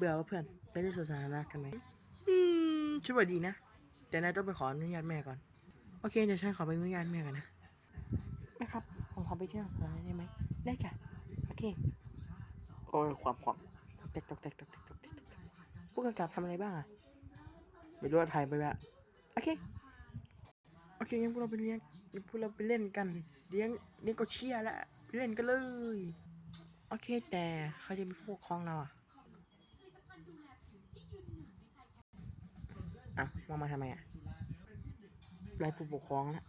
เบื่อว่าเพื่อนไปเล่นสวนสาธารณะกันไหมอืมช่วยดีนะ แต่นายต้องไปขออนุญาตแม่ก่อน โอเคเดี๋ยวฉันขอไปอนุญาตแม่กันนะแม่ครับผมขอไปเที่ยวสวนสาธารณะได้ไหมได้จ้ะโอเคโอ้ยความความตกแตกตกแตกตกแตกตกแตกตกแตกผู้กำกับทำอะไรบ้างอะไม่รู้ว่าถ่ายไปแบบโอเคโอเคงั้นพวกเราไปเลี้ยงงั้นพวกเราไปเล่นกัน เลี้ยงเลี้ยงก็เชียร์แล้วไปเล่นกันเลย โอเคแต่เขาจะมีผู้ปกครองเราอะ อะมองมาทำไมอะไล่ผู้ปกครองแล้ว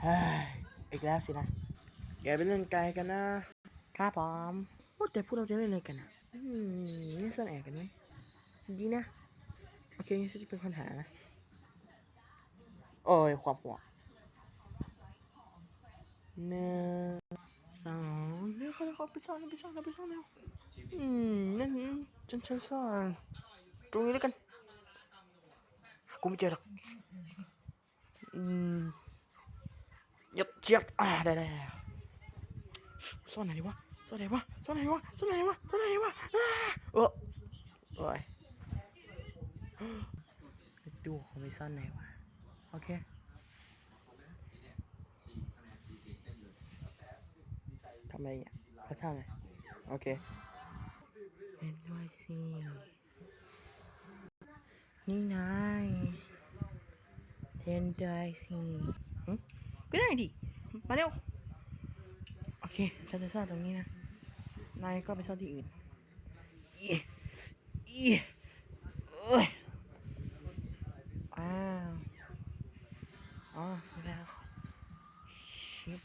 เฮ้ยอีกแล้วสินะอย่าไปเล่นไกลกันนะครับผมว่าแต่พวกเราจะเล่นอะไรกันอะอืมเล่นซ่อนแอบกันไหมดีนะ โอเคนฉันจะเป็นคนหานะโอ้ยความหัวหนึ่งสองเร็วเขาเร็วเขาไปซ่อนไปซ่อนไปซ่อนเร็วอืมนั่นฉันฉันซ่อนตรงนี้แล้วกัน กูไม่เจอหรอกอืมยัดเจียบอ่าได้ได้ซ่อนไหนดีวะซ่อนไหนวะซ่อนไหนวะซ่อนไหนวะซ่อนไหนวะเออโอ้ยดูเขาไม่ซ่อนไหนวะโอเคทำอะไรอะพระท่าเลยโอเคเล่นด้วยสินี่นาย เล่นด้สิก็ได้ดิ มาเร็ว โอเคฉันจะซ่อนตรงนี้นะ นายก็ไปซ่อนที่อื่นอีอีเอ้ยอ้าวอ๋อม่ได้แล้วชิบ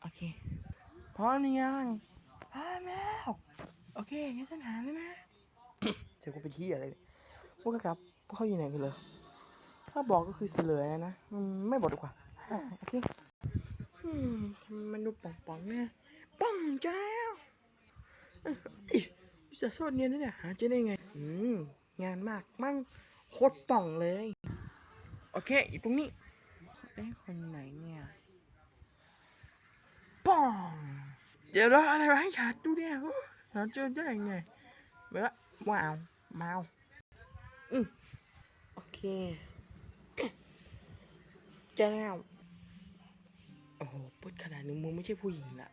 โอเค พร้อมหรือยังพร้อมแล้ว โอเคงั้นฉันหาแล้วนะเจอกูไปที่อะไรพวกครับพวกเขาอยู่ไหนกันเลย ถ้าบอกก็คือเฉลยนะอืมไม่บอกดีกว่าโอเคอืมทำไมมันดูป่องๆเนี่ยป่องจ้าแล้วเอ้ยอิจะสอดเนียนนะเนี่ยหาเจอได้ไง อืมงานมากมั่งโคตรป่องเลย โอเคอยู่ตรงนี้เอ้คนไหนเนี่ยป่องเดี๋ยวเราอะไรมาให้ฉันดูเนี่ยหาเจอได้ยังไงเบ้อว้าวมาอืมโอเค เจอแล้วโอ้โหพูดขนาดนี้มึงไม่ใช่ผู้หญิงละ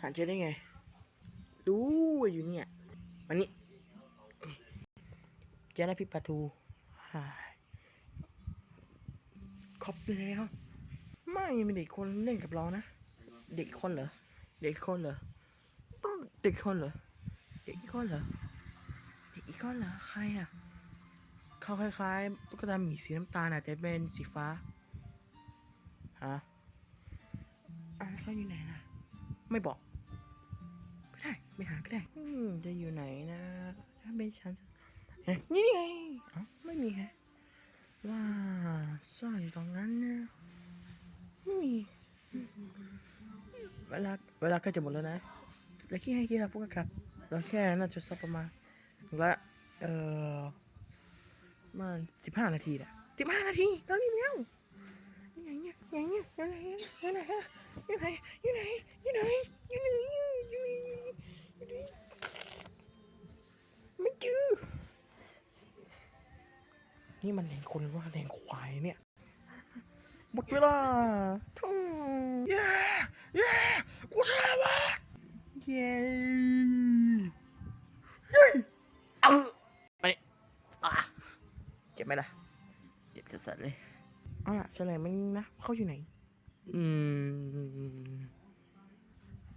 หาเจอได้ไง ดูอยู่เนี่ยวันนี้เจอแล้วพี่ปลาทูหายครบแล้ว ไม่มีเด็กคนเล่นกับเรานะ เด็กคนเหรอ เด็กคนเหรอ เด็กคนเหรอ เด็กอีกคนเหรอ เด็กอีกคนเหรอ ใครอะ เขาคล้ายๆตุ๊กตาหมีสีน้ำตาลอาจจะเป็นสีฟ้า ฮะอะแล้วเขาอยู่ไหนล่ะไม่บอกก็ได้ไม่หาก็ได้ อืมจะอยู่ไหนนะ ถ้าเป็นฉันจะเฮ้ยนี่ไงเอ้าไม่มีฮะว่าซ่อนอยู่ตรงนั้นนะไม่มีเวลาเวลาใกล้จะหมดแล้วนะแล้วขี้ให้กี่ครับพวกครับเราแค่น่าจะสักประมาณละเอ่อประมาณสิบห้านาทีแหละสิบห้านาทีตอนนี้เมียวยังไงเนี่ย ยังไงเนี่ยยังไงเนี่ยยังไงฮะยังไงยังไงยังไงยังไงยังไงยังไงไม่เจอนี่มันแรงคนว่าแรงควายเนี่ยหมดเวลาทุ่งเย้เย้กูชนะวะเย้เฮ้ยเออไปอะเจ็บไหมล่ะเจ็บสัสเลยเอาล่ะเฉลยมันนะเขาอยู่ไหน อืม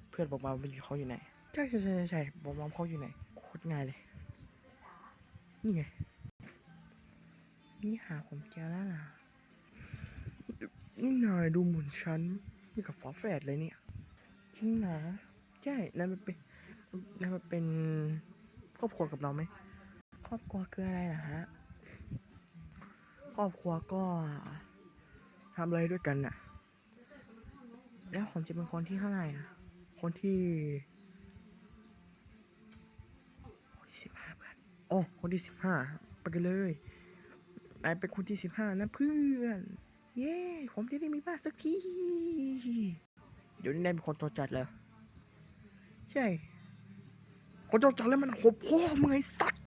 เพื่อนบอกมาว่าเขาอยู่ไหน ใช่ใช่ใช่ใช่บอกมาว่าเขาอยู่ไหน โคตรง่ายเลย นี่ไง นี่หาผมเจอแล้วล่ะ นี่นายดูเหมือนฉัน นี่กับฝาแฝดเลยเนี่ย จริงนะใช่นั่นมันเป็นนั่นมันเป็นครอบครัวกับเราไหม ครอบครัวคืออะไรนะฮะ ครอบครัวก็ทำอะไรด้วยกันน่ะ แล้วผมจะเป็นคนที่เท่าไหร่อะ คนที่คนที่สิบห้าเพื่อนโอ้คนที่สิบห้าไปกันเลยนายเป็นคนที่สิบห้านะเพื่อน เย้ ผมจะได้มีบ้านสักทีเดี๋ยวนี้นายเป็นคนตัวจัดเลยใช่เขาจะจัดแล้วมันหบพ่อมึงไอ้สัตว์